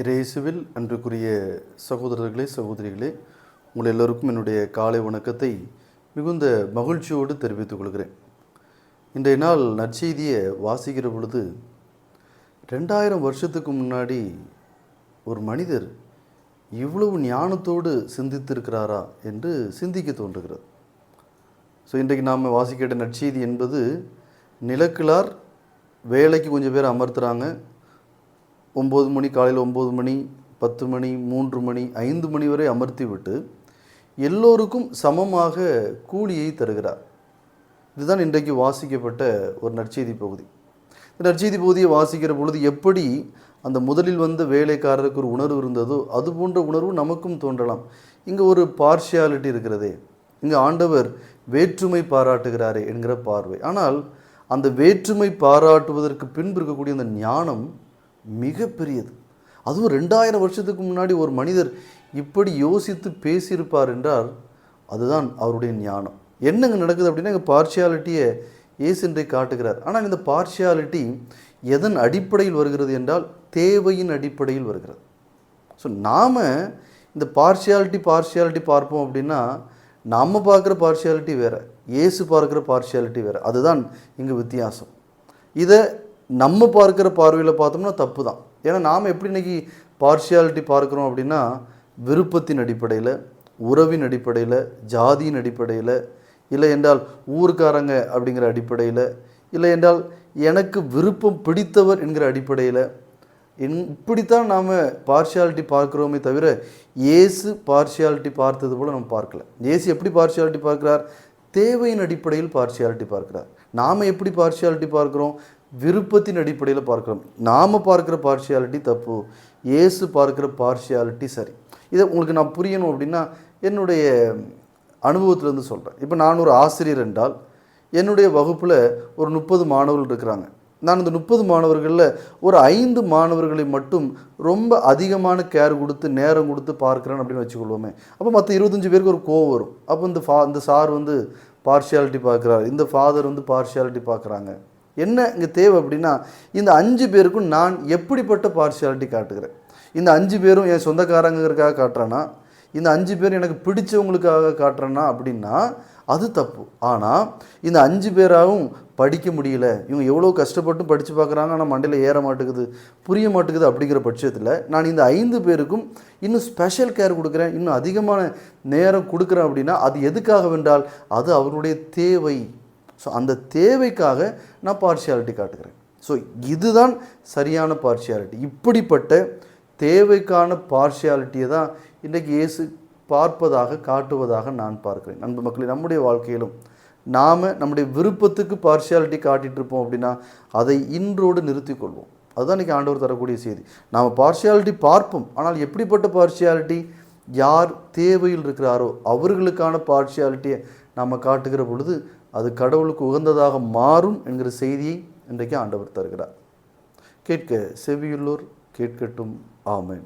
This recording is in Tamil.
இறைசுவில் அன்றுக்குரிய சகோதரர்களே சகோதரிகளே உங்கள் எல்லோருக்கும் என்னுடைய காலை வணக்கத்தை மிகுந்த மகிழ்ச்சியோடு தெரிவித்துக் கொள்கிறேன். இன்றைய நாள் நற்செய்தியை வாசிக்கிற பொழுது ரெண்டாயிரம் வருஷத்துக்கு முன்னாடி ஒரு மனிதர் இவ்வளவு ஞானத்தோடு சிந்தித்திருக்கிறாரா என்று சிந்திக்க தோன்றுகிறது. ஸோ இன்றைக்கு நாம் வாசிக்கிட்ட நற்செய்தி என்பது நிலக்கிழார் வேலைக்கு கொஞ்சம் பேர் அமர்த்துகிறாங்க ஒம்பது மணி காலையில் ஒம்பது மணி பத்து மணி மூன்று மணி ஐந்து மணி வரை அமர்த்திவிட்டு எல்லோருக்கும் சமமாக கூலியை தருகிறார். இதுதான் இன்றைக்கு வாசிக்கப்பட்ட ஒரு நற்செய்தி பகுதி. இந்த நற்செய்தி பகுதியை வாசிக்கிற பொழுது எப்படி அந்த முதலில் வந்த வேலைக்காரருக்கு ஒரு உணர்வு இருந்ததோ அது போன்ற உணர்வு நமக்கும் தோன்றலாம். இங்கே ஒரு பார்ஷியாலிட்டி இருக்கிறதே. இங்கே ஆண்டவர் வேற்றுமை பாராட்டுகிறாரே என்கிற பார்வை. ஆனால் அந்த வேற்றுமை பாராட்டுவதற்கு பின்பு இருக்கக்கூடிய அந்த ஞானம் மிகப்பெரியது. அதுவும் ரெண்டாயிரம் வருஷத்துக்கு முன்னாடி ஒரு மனிதர் இப்படி யோசித்து பேசியிருப்பார் என்றால் அதுதான் அவருடைய ஞானம். என்னங்க நடக்குது அப்படின்னா இங்கே பார்ஷியாலிட்டியை இயேசு காட்டுகிறார். ஆனால் இந்த பார்ஷியாலிட்டி எதன் அடிப்படையில் வருகிறது என்றால் தேவையின் அடிப்படையில் வருகிறது. ஸோ நாம் இந்த பார்ஷியாலிட்டி பார்ஷியாலிட்டி பார்ப்போம் அப்படின்னா நாம் பார்க்குற பார்ஷியாலிட்டி வேறு இயேசு பார்க்குற பார்ஷியாலிட்டி வேறு. அதுதான் இங்கே வித்தியாசம். இதை நம்ம பார்க்குற பார்வையில் பார்த்தோம்னா தப்பு தான் ஏன்னா நாம் எப்படி இன்றைக்கி பார்ஷியாலிட்டி பார்க்குறோம் அப்படின்னா விருப்பத்தின் அடிப்படையில் உறவின் அடிப்படையில் ஜாதியின் அடிப்படையில் இல்லை என்றால் ஊர்க்காரங்க அப்படிங்கிற அடிப்படையில் இல்லை என்றால் எனக்கு விருப்பம் பிடித்தவர் என்கிற அடிப்படையில் இப்படித்தான் நாம் பார்ஷியாலிட்டி பார்க்குறோமே தவிர இயேசு பார்ஷியாலிட்டி பார்த்தது போல் நம்ம பார்க்கல. இயேசு எப்படி பார்ஷியாலிட்டி பார்க்குறார்? தேவையின் அடிப்படையில் பார்ஷியாலிட்டி பார்க்குறார். நாம் எப்படி பார்ஷியாலிட்டி பார்க்குறோம்? விருப்பத்தின் அடிப்படையில் பார்க்கிறோம். நாம் பார்க்குற பார்ஷியாலிட்டி தப்பு இயேசு பார்க்குற பார்ஷியாலிட்டி சரி. இதை உங்களுக்கு நான் புரியணும் அப்படின்னா என்னுடைய அனுபவத்திலேருந்து சொல்கிறேன் இப்போ நான் ஒரு ஆசிரியர் என்றால் என்னுடைய வகுப்பில் ஒரு முப்பது மாணவர்கள் இருக்கிறாங்க. நான் இந்த முப்பது மாணவர்களில் ஒரு ஐந்து மாணவர்களை மட்டும் ரொம்ப அதிகமான கேர் கொடுத்து நேரம் கொடுத்து பார்க்குறேன் அப்படின்னு வச்சுக்கொள்வோமே. அப்போ மற்ற இருபத்தஞ்சி பேருக்கு ஒரு கோவம் வரும். அப்போ இந்த ஃபா இந்த சார் வந்து பார்ஷியாலிட்டி பார்க்குறாரு. இந்த ஃபாதர் வந்து பார்ஷியாலிட்டி பார்க்குறாங்க. என்ன இங்கே தேவை அப்படின்னா இந்த அஞ்சு பேருக்கும் நான் எப்படிப்பட்ட பார்சியாலிட்டி காட்டுகிறேன்? இந்த அஞ்சு பேரும் என் சொந்தக்காரங்கிறதுக்காக காட்டுறேன்னா இந்த அஞ்சு பேர் எனக்கு பிடிச்சவங்களுக்காக காட்டுறேன்னா அப்படின்னா அது தப்பு. ஆனால் இந்த அஞ்சு பேராகவும் படிக்க முடியல. இவங்க எவ்வளோ கஷ்டப்பட்டும் படித்து பார்க்குறாங்க ஆனால் மண்டையில் ஏற மாட்டேங்குது புரிய மாட்டேங்குது அப்படிங்கிற பட்சத்தில் நான் இந்த ஐந்து பேருக்கும் இன்னும் ஸ்பெஷல் கேர் கொடுக்குறேன் இன்னும் அதிகமான நேரம் கொடுக்குறேன் அப்படின்னா அது எதுக்காக வென்றால் அது அவருடைய தேவை. ஸோ அந்த தேவைக்காக நான் பார்ஷியாலிட்டி காட்டுகிறேன். ஸோ இதுதான் சரியான பார்ஷியாலிட்டி இப்படிப்பட்ட தேவைக்கான பார்ஷியாலிட்டியை தான் இன்றைக்கு இயேசு பார்ப்பதாக காட்டுவதாக நான் பார்க்கிறேன். அன்பு மக்களே நம்முடைய வாழ்க்கையிலும் நாம் நம்முடைய விருப்பத்துக்கு பார்ஷியாலிட்டி காட்டிகிட்டு இருப்போம் அப்படின்னா அதை இன்றோடு நிறுத்தி கொள்வோம். அதுதான் இன்றைக்கி ஆண்டவர் தரக்கூடிய செய்தி. நாம் பார்ஷியாலிட்டி பார்ப்போம். ஆனால் எப்படிப்பட்ட பார்ஷியாலிட்டி யார் தேவையில் இருக்கிறாரோ அவர்களுக்கான பார்ஷியாலிட்டியை நாம் காட்டுகிற பொழுது அது கடவுளுக்கு உகந்ததாக மாறும் என்கிற செய்தியை இன்றைக்கு ஆண்டவர் தருகிறார். கேட்க செவியுள்ளோர் கேட்கட்டும். ஆமேன்.